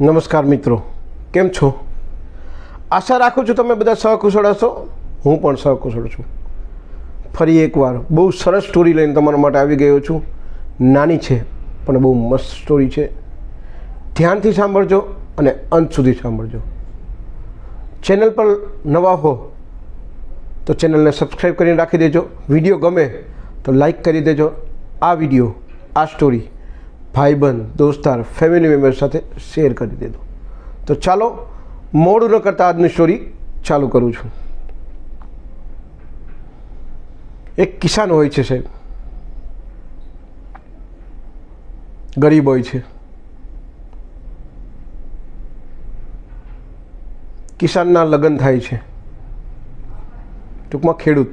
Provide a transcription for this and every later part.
નમસ્કાર મિત્રો, કેમ છો? આશા રાખું છું તમે બધા સહકુશળ હશો. હું પણ સહકુશળ છું. ફરી એકવાર બહુ સરસ સ્ટોરી લઈને તમારા માટે આવી ગયો છું. નાની છે, પણ બહુ મસ્ત સ્ટોરી છે. ધ્યાનથી સાંભળજો અને અંત સુધી સાંભળજો. ચેનલ પર નવા હો, તો ચેનલને સબસ્ક્રાઈબ કરીને રાખી દેજો. વીડિયો ગમે, તો લાઈક કરી દેજો. આ વીડિયો, આ સ્ટોરી ભાઈબંધ, દોસ્તાર ફેમિલી મેમ્બર સાથે શેર કરી દેજો. તો ચાલો, મોડું ન કરતાં આજની સ્ટોરી ચાલુ કરું છું. એક કિસાન હોય છે સાહેબ. ગરીબ હોય છે. કિસાનના લગ્ન થાય છે. ટૂંકમાં ખેડૂત.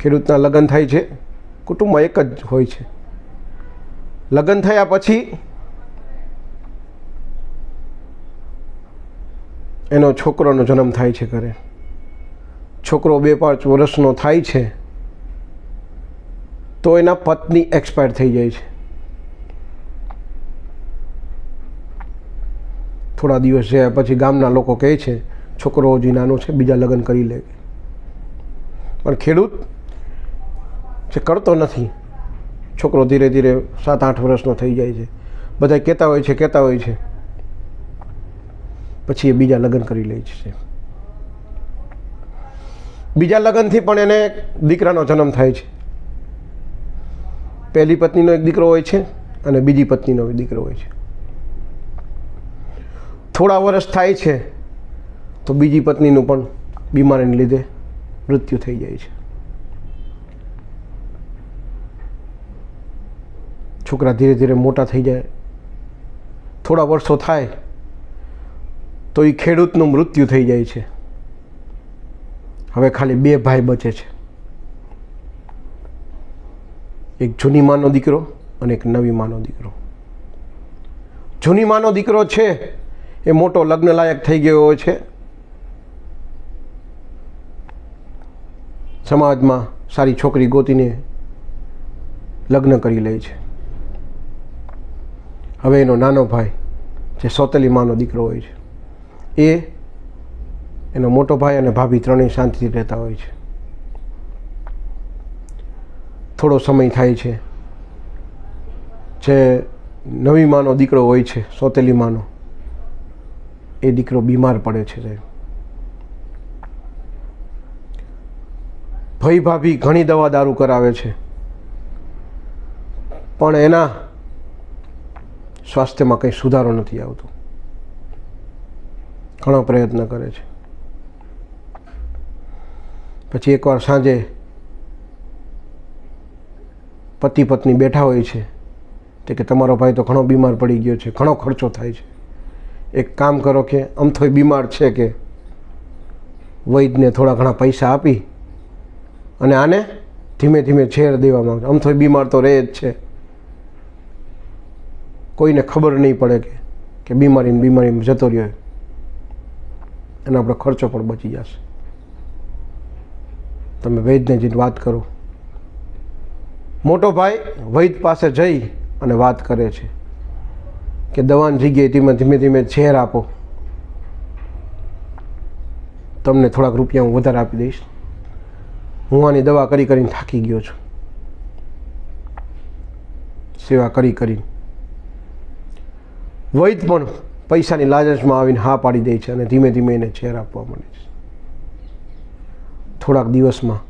ખેડૂતના લગ્ન થાય છે. કુટુંબમાં એક જ હોય છે. લગ્ન થયા પછી એનો છોકરોનો જન્મ થાય છે ઘરે. છોકરો બે પાંચ વર્ષનો થાય છે, તો એના પત્ની એક્સપાયર થઈ જાય છે. થોડા દિવસ જયા પછી ગામના લોકો કહે છે, છોકરો હજી નાનો છે, બીજા લગ્ન કરી લે. પણ ખેડૂત જે કરતો નથી છોકરો ધીરે ધીરે સાત આઠ વર્ષનો થઈ જાય છે. બધા કહેતા હોય છે, કહેતા હોય છે. પછી એ બીજા લગ્ન કરી લે છે. બીજા લગ્નથી પણ એને દીકરાનો જન્મ થાય છે. પહેલી પત્નીનો એક દીકરો હોય છે અને બીજી પત્નીનો દીકરો હોય છે. થોડા વર્ષ થાય છે, તો બીજી પત્નીનું પણ બીમારીને લીધે મૃત્યુ થઈ જાય છે. છોકરા ધીરે ધીરે મોટા થઈ જાય. થોડા વર્ષો થાય, તો એ ખેડૂતનું મૃત્યુ થઈ જાય છે. હવે ખાલી બે ભાઈ બચે છે. એક જૂની માનો દીકરો અને એક નવી માનો દીકરો. જૂની માનો દીકરો છે, એ મોટો લગ્ન લાયક થઈ ગયો છે. સમાજમાં સારી છોકરી ગોતીને લગ્ન કરી લે છે. હવે એનો નાનો ભાઈ, જે સોતેલી માનો દીકરો હોય છે, એ એનો મોટો ભાઈ અને ભાભી ત્રણેય શાંતિથી રહેતા હોય છે. થોડો સમય થાય છે. જે નવી માનો દીકરો હોય છે, સોતેલી માનો, એ દીકરો બીમાર પડે છે સાહેબ. ભાઈ ભાભી ઘણી દવા દારૂ કરાવે છે. પણ એના સ્વાસ્થ્યમાં કંઈ સુધારો નથી આવતો. ઘણો પ્રયત્ન કરે છે. પછી એકવાર સાંજે પતિ પત્ની બેઠા હોય છે તે કે તમારો ભાઈ તો ઘણો બીમાર પડી ગયો છે, ઘણો ખર્ચો થાય છે. એક કામ કરો કે અમથોય બીમાર છે કે વૈદને થોડા ઘણા પૈસા આપી અને આને ધીમે ધીમે છેર દેવા માંગે અમથોય બીમાર તો રહે જ છે. કોઈને ખબર નહીં પડે કે કે બીમારીને બીમારીમાં જતો રહ્યો અને આપણો ખર્ચો પણ બચી જશે. તમે વૈદને જઈને વાત કરો. મોટો ભાઈ વૈદ પાસે જઈ અને વાત કરે છે કે દવાની જગ્યાએ ધીમે ધીમે ધીમે ઝેર આપો. તમને થોડાક રૂપિયા હું વધારે આપી દઈશ. હું આની દવા કરી કરીને થાકી ગયો છું. સેવા કરી કરીને. વૈદ પણ પૈસાની લાલચમાં આવીને હા પાડી દે છે અને ધીમે ધીમે એને ઝેર આપવા માંડે છે. થોડાક દિવસમાં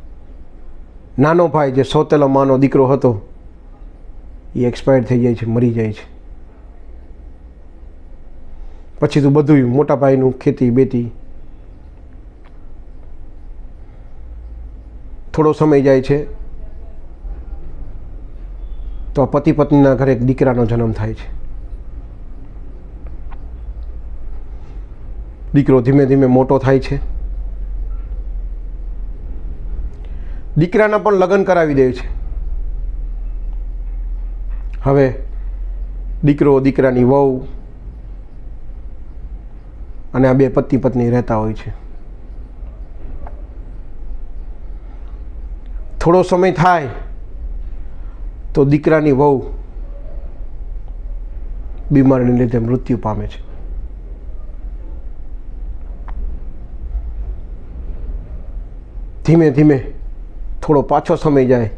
નાનો ભાઈ જે સોતેલો માનો દીકરો હતો, એ એક્સપાયર થઈ જાય છે, મરી જાય છે. પછી તો બધું મોટા ભાઈનું ખેતી બેતી થોડો સમય જાય છે, તો પતિ પત્નીના ઘરે એક દીકરાનો જન્મ થાય છે. દીકરો ધીમે ધીમે મોટો થાય છે. દીકરાના પણ લગ્ન કરાવી દે છે. હવે દીકરો દીકરાની વહુ અને આ બે પતિ પત્ની રહેતા હોય છે. થોડો સમય થાય તો દીકરાની વહુ બીમારીને લીધે મૃત્યુ પામે છે. ધીમે ધીમે થોડો પાછો સમય જાય.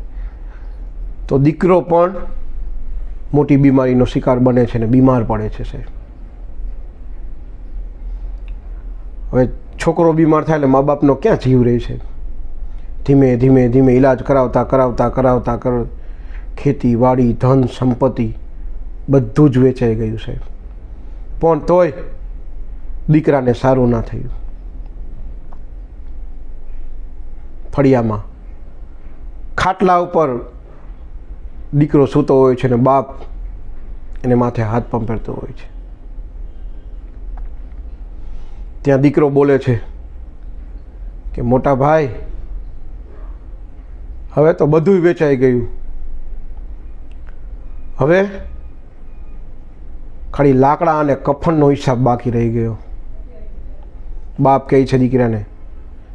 તો દીકરો પણ મોટી બીમારીનો શિકાર બને છે ને બીમાર પડે છે, સાહેબ. હવે છોકરો બીમાર થાય એટલે મા બાપનો ક્યાં જીવ રહે છે? ધીમે ધીમે ધીમે ઈલાજ કરાવતા કરાવતા કરાવતા કર ખેતી, વાડી, ધન, સંપત્તિ બધું જ વેચાઈ ગયું, સાહેબ. પણ તોય દીકરાને સારું ના થયું. ફળિયામાં. ખાટલા ઉપર દીકરો સૂતો હોય છે અને બાપ એને માથે હાથ પંપેરતો હોય છે. ત્યાં દીકરો બોલે છે કે, મોટા ભાઈ, હવે તો બધું વેચાઈ ગયું. હવે ખાલી લાકડા અને કફનનો હિસાબ બાકી રહી ગયો. બાપ કહે છે દીકરાને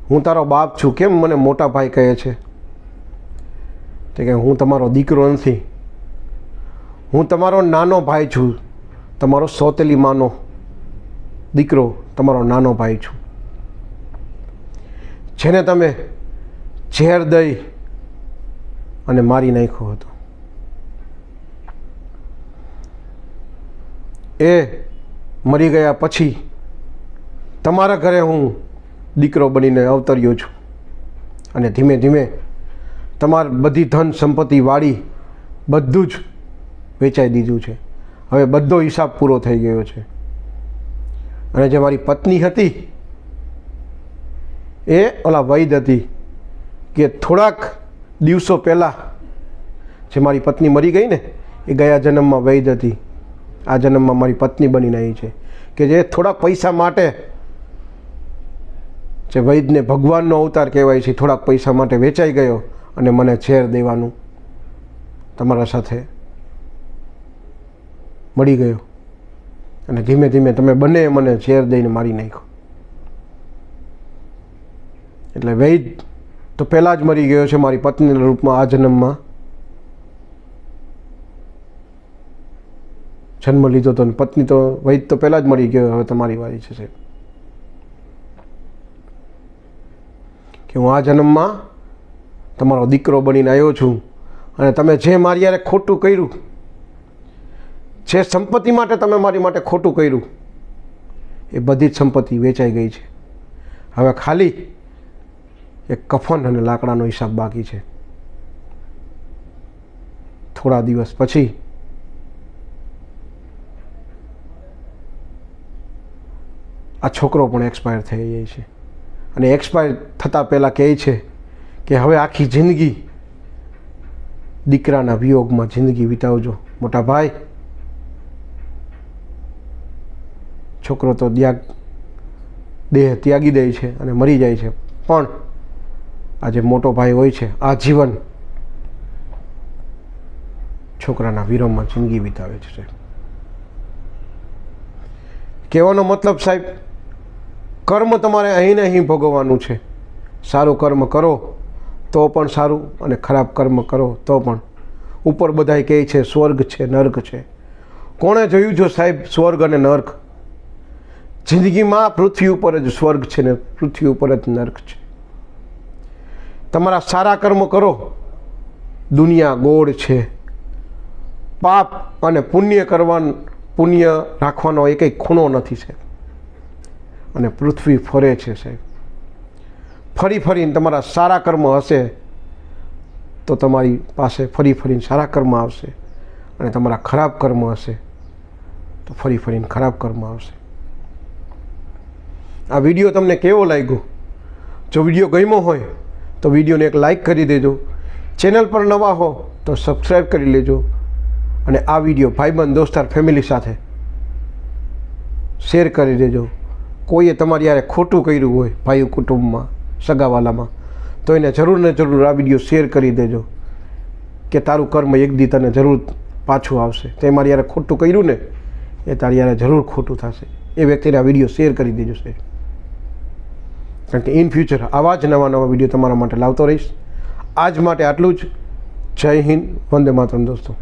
હું તારો બાપ છું કેમ મને મોટા ભાઈ કહે છે? તે કે હું તમારો દીકરો નથી. હું તમારો નાનો ભાઈ છું. તમારો સોતેલી માનો દીકરો તમારો નાનો ભાઈ છું. જેને તમે ઝેર દઈ અને મારી નાખ્યો હતો. એ મરી ગયા પછી તમારા ઘરે હું દીકરો બનીને અવતર્યો છું. અને ધીમે ધીમે તમાર બધી ધન સંપત્તિ વાળી બધું જ વેચાઈ દીધું છે. હવે બધો હિસાબ પૂરો થઈ ગયો છે. અને જે મારી પત્ની હતી, એ ઓલા વૈદ હતી, કે થોડાક દિવસો પહેલાં જે મારી પત્ની મરી ગઈ ને, એ ગયા જન્મમાં વૈદ હતી. આ જન્મમાં મારી પત્ની બનીને આવી છે. કે જે થોડાક પૈસા માટે જે વૈદને ભગવાનનો અવતાર કહેવાય છે થોડાક પૈસા માટે વેચાઈ ગયો અને મને ઝેર દેવાનું તમારા સાથે મળી ગયો. અને ધીમે ધીમે તમે બંને મને ઝેર દઈને મારી નાખ્યો. એટલે વૈદ તો પહેલાં જ મરી ગયો છે મારી પત્નીના રૂપમાં આ જન્મમાં. જન્મ લીધો તો ને પત્ની તો વૈદ તો પહેલાં જ મરી ગયો, હવે તમારી વારી છે સાહેબ. હું આ જન્મમાં તમારો દીકરો બનીને આવ્યો છું અને તમે જે મારી યારે ખોટું કર્યું, જે સંપત્તિ માટે તમે મારી માટે ખોટું કર્યું, એ બધી જ સંપત્તિ વેચાઈ ગઈ છે. હવે ખાલી એક કફન અને લાકડાનો હિસાબ બાકી છે. થોડા દિવસ પછી આ છોકરો પણ એક્સપાયર થઈ જાય છે. અને એક્સપાયર થતાં પહેલાં કહે છે કે હવે આખી જિંદગી દીકરાના વિયોગમાં જિંદગી વિતાવજો. મોટા ભાઈ, છોકરો તો ત્યાગ, દેહ ત્યાગી દે છે અને મરી જાય છે. પણ આ જે મોટો ભાઈ હોય છે આ જીવન છોકરાના વિરમમાં જિંદગી વિતાવે છે કહેવાનો મતલબ સાહેબ કર્મ તમારે અહીં અહીં ભોગવવાનું છે. સારું કર્મ કરો, તો પણ સારું, અને ખરાબ કર્મ કરો, તો પણ. ઉપર બધાય કહે છે, સ્વર્ગ છે, નર્ક છે. કોણે જોયું જો સાહેબ, સ્વર્ગ અને નર્ક? જિંદગીમાં પૃથ્વી ઉપર જ સ્વર્ગ છે ને પૃથ્વી ઉપર જ નર્ક છે. તમારા સારા કર્મ કરો. દુનિયા ગોળ છે. પાપ અને પુણ્ય કરવાનું, પુણ્ય રાખવાનો એ કંઈ ખૂણો નથી સાહેબ. અને પૃથ્વી ફરે છે, સાહેબ. ફરી ફરીને તમારા સારા કર્મ હશે તો તમારી પાસે ફરી ફરીને સારા કર્મ આવશે અને તમારા ખરાબ કર્મ હશે તો ફરી ફરીને ખરાબ કર્મ આવશે. આ વીડિયો તમને કેવો લાગ્યો? જો વીડિયો ગમ્યો હોય તો વિડીયોને એક લાઈક કરી દેજો. ચેનલ પર નવા હો તો સબસ્ક્રાઈબ કરી લેજો. અને આ વીડિયો ભાઈબંધ દોસ્તાર ફેમિલી સાથે શેર કરી દેજો. કોઈએ તમારી યારે ખોટું કર્યું હોય ભાઈ કુટુંબમાં, સગાવાલામાં, તો એને જરૂર ને જરૂર આ વીડિયો શેર કરી દેજો કે તારું કર્મ એક દી તને જરૂર પાછું આવશે. તે મારી યારે ખોટું કર્યું ને, એ તારી યારે જરૂર ખોટું થશે. એ વ્યક્તિને આ વીડિયો શેર કરી દેજો સાહેબ. કારણ કે ઇન ફ્યુચર આવા જ નવા નવા વીડિયો તમારા માટે લાવતો રહીશ. આજ માટે આટલું જ. જય હિન્દ, વંદે માતરમ દોસ્તો.